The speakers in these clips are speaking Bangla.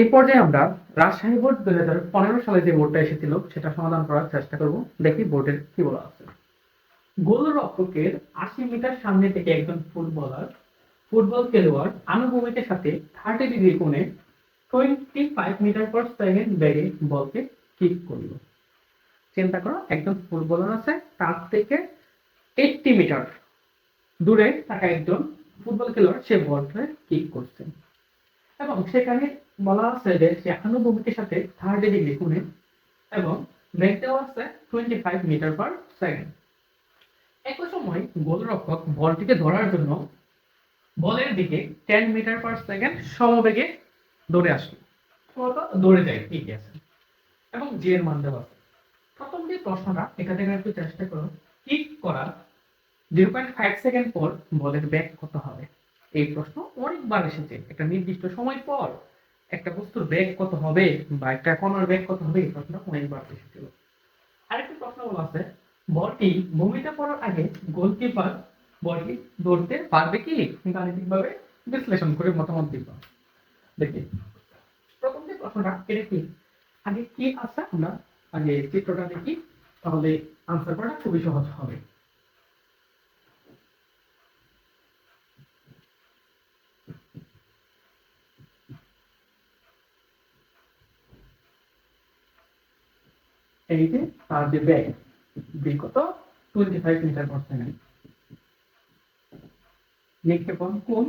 এই পর্যায়ে আমরা রাজশাহী বোর্ড দুই হাজার পনেরো সালে যে বোর্ডটা এসেছিল, সেটা সমাধান করার চেষ্টা করব। দেখি বোর্ডের কি বলা আছে। গোলরক্ষকের আশি মিটার সামনে থেকে একজন ফুটবলার, ফুটবল খেলোয়াড় আনুভূমিকের সাথে থার্টি ডিগ্রি কোণে twenty five meter per second বেগে বলকে কিক করল। চিন্তা করো, একজন ফুটবলার আছে, তার থেকে এইটটি মিটার দূরে থাকা একজন ফুটবল খেলোয়াড়, সে বলকে কিক করছে। এবং সেখানে বলা আছে যে সে আনুভূমিকের সাথে থার্টি ডিগ্রি কোণে এবং বেগ দেওয়া আছে twenty five meter per second একই সময় গোলরক্ষক বলটিকে ধরার জন্য বলের দিকে টেন মিটার পার সেকেন্ড সমবেগে দৌড়ে আসলো। দৌড়ে যায় ঠিক আছে। এবং জি এর মান দেওয়া আছে। প্রথম যে প্রশ্নটা এখান থেকে একটু চেষ্টা করো কিক করার জিরো পয়েন্ট ফাইভ সেকেন্ড পর বলের ব্যাগ কত হবে? এই প্রশ্ন অনেকবার এসেছে। একটা নির্দিষ্ট সময় পর। একটা বস্তুর ব্যাগ কত হবে বা একটা কণার ব্যাগ কত হবে, এই প্রশ্ন অনেকবার এসেছিল আরেকটি প্রশ্ন বলা আছে, বলটি ভূমিতে পড়ার আগে গোলকিপার বলটি ধরতে পারবে কি? গাণিতিকভাবে বিশ্লেষণ করে মতামত দিব দেখি। প্রথম যে প্রশ্নটা, এটা কি? আগে কি আছে আমরা আগে চিত্রটা দেখি, তাহলে আনসার করাটা খুবই সহজ হবে। এই তার যে বিগত টোয়েন্টি ফাইভ নিক্ষেপণ কোন?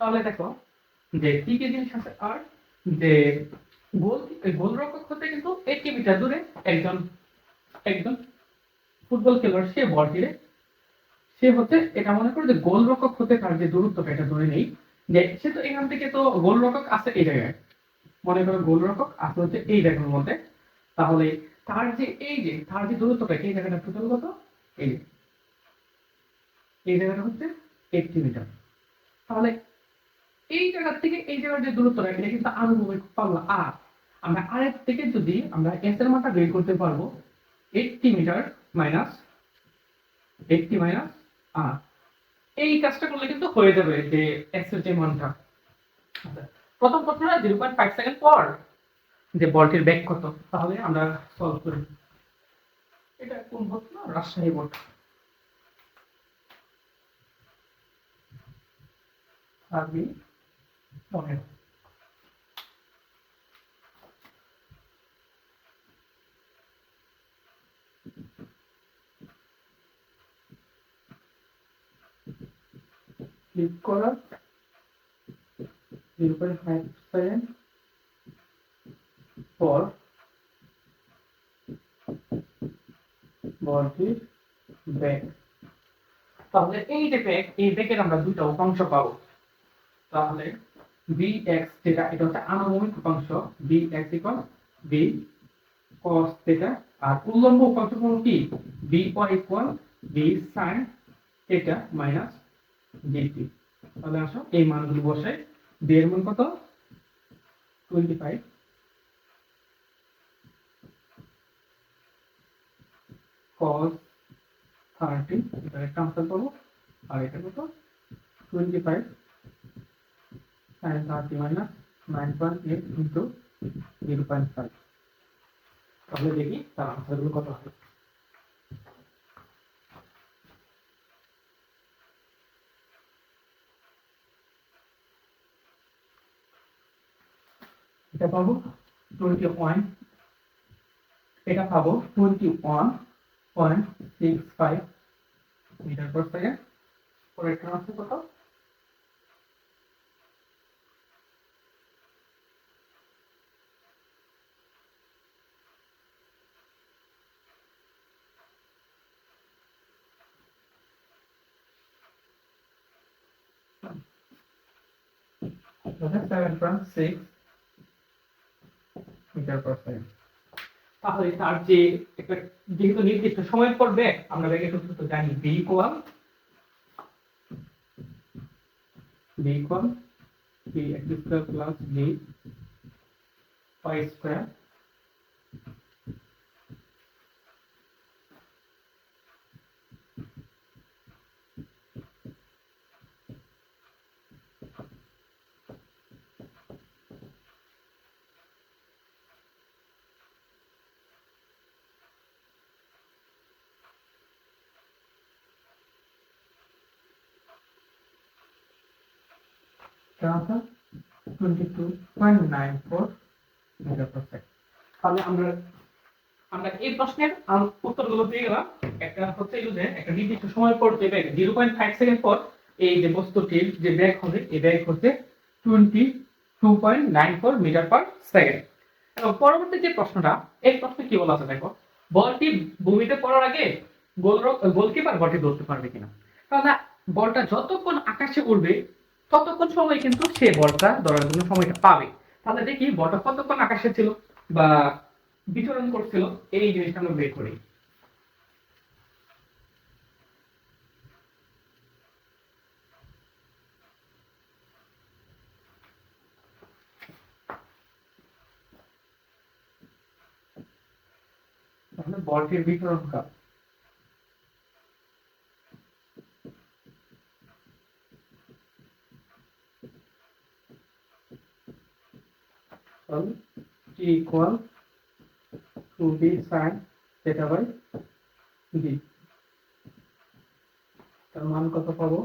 তাহলে দেখো যে কি কি জিনিস আছে? আর যে গোল গোলরক্ষক হতে কিন্তু এইটি মিটার দূরে একজন একজন ফুটবল খেলোয়াড়, সে বল টিরে সে হচ্ছে, এটা মনে করো যে গোলরক্ষক হতে তার যে দূরত্বটা, এটা ধরে নেই। যে সে তো এখান থেকে তো গোলরক্ষক আছে এই জায়গায়। মনে করো গোলরক্ষক আছে হচ্ছে এই জায়গার মধ্যে। তাহলে তার যে এই যে, তার যে দূরত্বটা, এই জায়গাটা টোটাল কত? এই যে। এই জায়গাটা হচ্ছে মিটার। তাহলে এই জায়গা থেকে এই জায়গার যে দূরত্বটা, এটা কিন্তু আনুভূমিক পাল্লা। আর আমরা আরেক থেকে যদি আমরা এস এর বের করতে পারব eighty meter minus eighty minus, আর এই কাজটা করলে কিন্তু হয়ে যাবে যে এক্স যে মানটা। প্রথম কথা জিরো পয়েন্ট ফাইভ সেকেন্ড পর যে বলটির ব্যাগ কত, তাহলে আমরা সলভ করি। এটা কোন না রাজশাহী আর আরবি পনেরো ক্লিক করা জিরো পয়েন্ট ফাইভ সেকেন্ড পর বলটির ব্যাগ তাহলে এই যে ব্যাগ এই ব্যাগের আমরা দুইটা উপাংশ পাবো। তাহলে বি এক্স যেটা এটা হচ্ছে আনুভূমিক উপাংশ B X equal B cos theta আর উল্লম্ব উপাংশ হলো কি? B Y equal B sine theta minus DT তাহলে আসো, এই মানগুলো বসাই। বি এর মান কত? টোয়েন্টি ফাইভ cos থার্টি এটা একটা আনসার পাবো আর এটা কত? Twenty five sine thirty minus nine point eight into zero point five তাহলে দেখি তার আনসারগুলো কত হবে এটা পাবো টোয়েন্টি ওয়ান এটা পাবো twenty one point six five meter per second পরেরটা আছে কত? Seven point six per second তাহলে তার যে একটা যেহেতু নির্দিষ্ট সময় পর ব্যাগ আমরা ব্যাগের সূত্র তো জানি B equal B equal B X square plus B Y square আছে টোয়েন্টি টু তাহলে আমরা আমরা এই প্রশ্নের উত্তরগুলো পেয়ে গেলাম। একটা হচ্ছে যে, একটা নির্দিষ্ট সময় পর যে ব্যাগ জিরো পয়েন্ট ফাইভ সেকেন্ড পর এই যে বস্তুটির যে ব্যাগ হবে, এই ব্যাগ হচ্ছে twenty two point nine four meter per second এবং পরবর্তী যে প্রশ্নটা, এই প্রশ্নে কি বলা আছে দেখো? বলটি ভূমিতে পড়ার আগে গোল গোলকিপার বলটি ধরতে পারবে কিনা? তাহলে বলটা যতক্ষণ আকাশে উড়বে ততক্ষণ সময় কিন্তু সে বলটা ধরার জন্য সময়টা পাবে। তাহলে দেখি বলটা কতক্ষণ আকাশে ছিল বা বিচরণ করছিল, এই জিনিসটা আমরা বের করি। বলটির বিচরণটা তাহলে t equal two B sine theta by D তার মান কত পাবো?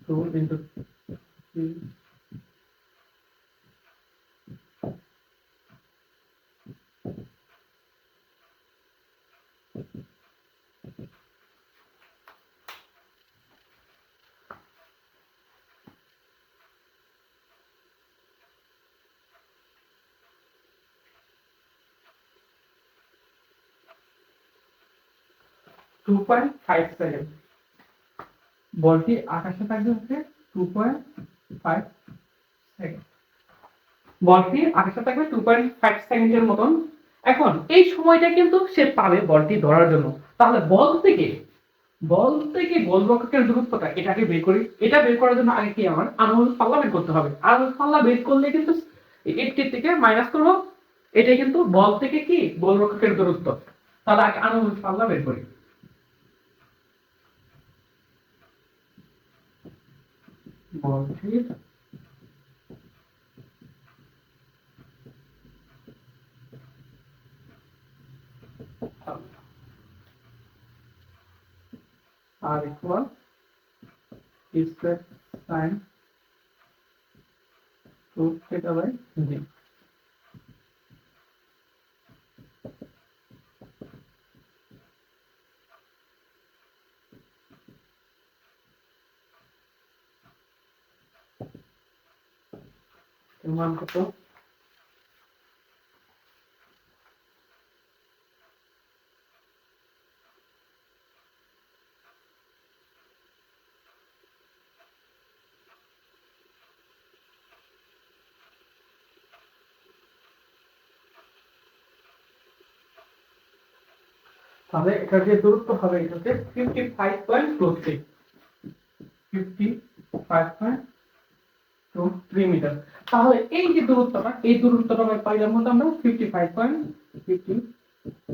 Two into two point five second বলটি আকাশে থাকবে হচ্ছে টু পয়েন্ট ফাইভ সেকেন্ড বলটি আকাশে থাকবে টু পয়েন্ট ফাইভ সেকেন্ডের মতন। এখন এই সময়টা কিন্তু সে পাবে বলটি ধরার জন্য। তাহলে বল থেকে বল থেকে দূরত্বটা এটাকে বের করি। এটা বের করার জন্য আগে কি আমার আনুভূমিক পাল্লা বের করতে হবে। আনুভূমিক পাল্লা বের করলে কিন্তু এইটটি থেকে মাইনাস করব। এটা কিন্তু বল থেকে কি গোলরক্ষকের দূরত্ব। তাহলে আগে আনুভূমিক পাল্লা বের করি। বলটির R equal square sine two theta by G এর মান কত তাহলে এটার যে দূরত্ব হবে এটা হচ্ছে fifty five point two three fifty five point meter তাহলে এই যে দূরত্বটা, এই দূরত্বটা আমরা পাইলাম হতো আমরা fifty five point fifty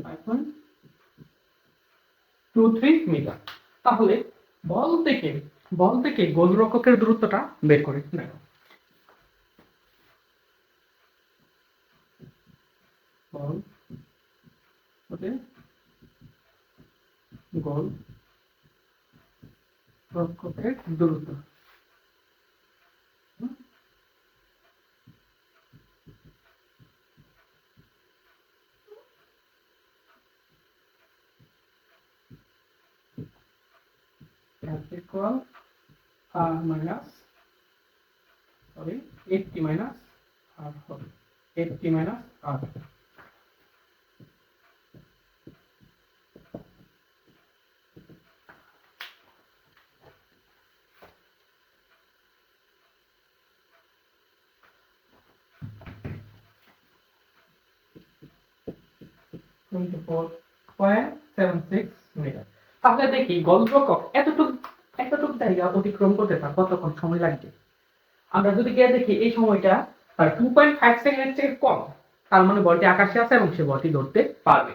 five point two three metre তাহলে বল থেকে বল থেকে গোলরক্ষকের দূরত্বটা বের করে দেখো বল হতে গোল রক্ষকের দূরত্ব। Equal r minus, sorry 80 minus r হবে 80 minus r. Twenty four point seven six metre তাহলে দেখি এতটুকু এতটুকু জায়গা অতিক্রম করতে তার কতক্ষণ সময় লাগবে? আমরা যদি গিয়ে দেখি এই সময়টা তার টু পয়েন্ট ফাইভ সেকেন্ডের থেকে কম, তার মানে বলটি আকাশে আছে এবং সে বলটি ধরতে পারবে।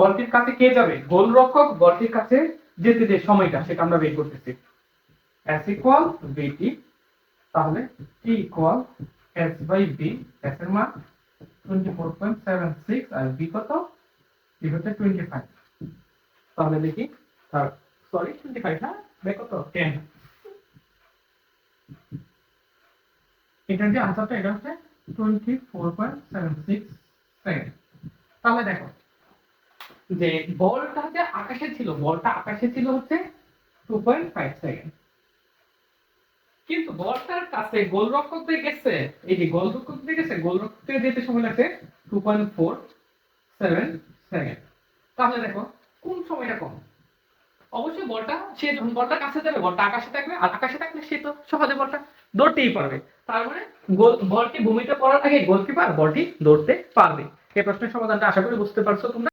বলটির কাছে কে যাবে? গোলরক্ষক বলটির কাছে যেতে যে সময়টা, সেটা আমরা বের করতেছি। এস ইকুয়াল বিটি তাহলে T equal S by B S এর মান twenty four point seven six আর বি কত? বি হচ্ছে টোয়েন্টি ফাইভ তাহলে দেখি সরি টোয়েন্টি ফাইভ হ্যাঁ বে কত? টেন এটার যে আনসারটা এটা হচ্ছে twenty four point seven six second তাহলে দেখো, যে বলটা যে আকাশে ছিল, বলটা আকাশে ছিল হচ্ছে টু পয়েন্ট ফাইভ সেকেন্ড কিন্তু বলটার কাছে গোলরক্ষক দিয়ে গেছে, এই যে গোলরক্ষক দিয়ে গেছে, গোলরক্ষক থেকে যেতে সময় লাগছে two point four seven second তাহলে দেখো, কোন সময়টা কম? অবশ্যই বলটা, সে যখন বলটা কাছে যাবে, বলটা আকাশে থাকবে, আর আকাশে থাকলে সে তো সহজে বলটা দৌড়তেই পারবে। তার মানে গোল, বলটি ভূমিতে পড়ার আগে গোলকিপার বলটি দৌড়তে পারবে। এই প্রশ্নের সমাধানটা আশা করি বুঝতে পারছ তোমরা।